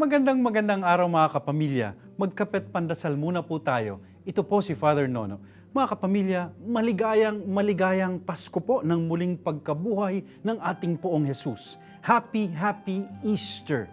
Magandang magandang araw mga kapamilya. Magkapet pandasal muna po tayo. Ito po si Father Nono. Mga kapamilya, maligayang maligayang Pasko po ng muling pagkabuhay ng ating poong Jesus. Happy, happy Easter!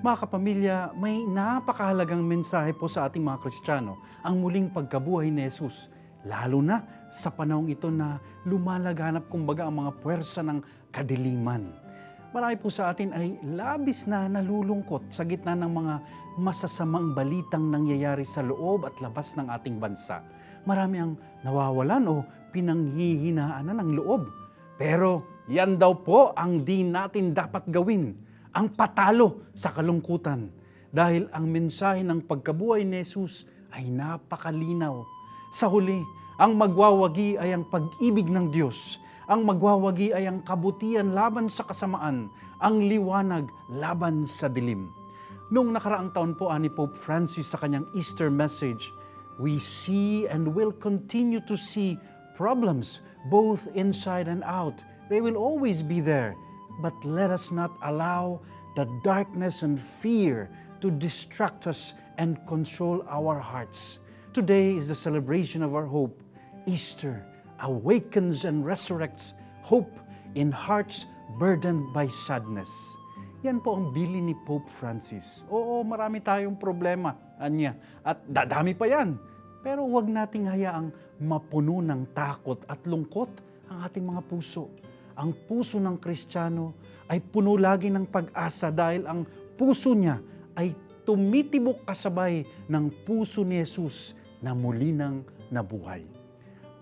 Mga kapamilya, may napakahalagang mensahe po sa ating mga Kristiyano ang muling pagkabuhay ni Jesus. Lalo na sa panahong ito na lumalaganap kumbaga ang mga puwersa ng kadiliman. Marami po sa atin ay labis na nalulungkot sa gitna ng mga masasamang balitang nangyayari sa loob at labas ng ating bansa. Marami ang nawawalan o pinanghihinaan na ng loob. Pero yan daw po ang di natin dapat gawin, ang patalo sa kalungkutan. Dahil ang mensahe ng pagkabuhay ni Jesus ay napakalinaw. Sa huli, ang magwawagi ay ang pag-ibig ng Diyos. Ang magwawagi ay ang kabutihan laban sa kasamaan, ang liwanag laban sa dilim. Noong nakaraang taon po ani Pope Francis sa kanyang Easter message, we see and will continue to see problems both inside and out. They will always be there. But let us not allow the darkness and fear to distract us and control our hearts. Today is the celebration of our hope. Easter awakens and resurrects hope in hearts burdened by sadness. Yan po ang bili ni Pope Francis. Oo, marami tayong problema, anya, at dadami pa yan. Pero huwag nating hayaang mapuno ng takot at lungkot ang ating mga puso. Ang puso ng Kristiyano ay puno lagi ng pag-asa dahil ang puso niya ay tumitibok kasabay ng puso ni Jesus na muli nang nabuhay.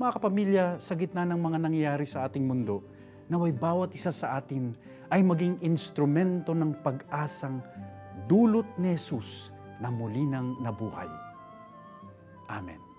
Mga kapamilya, sa gitna ng mga nangyayari sa ating mundo, naway bawat isa sa atin ay maging instrumento ng pag-asang dulot ni Jesus na muli nang nabuhay. Amen.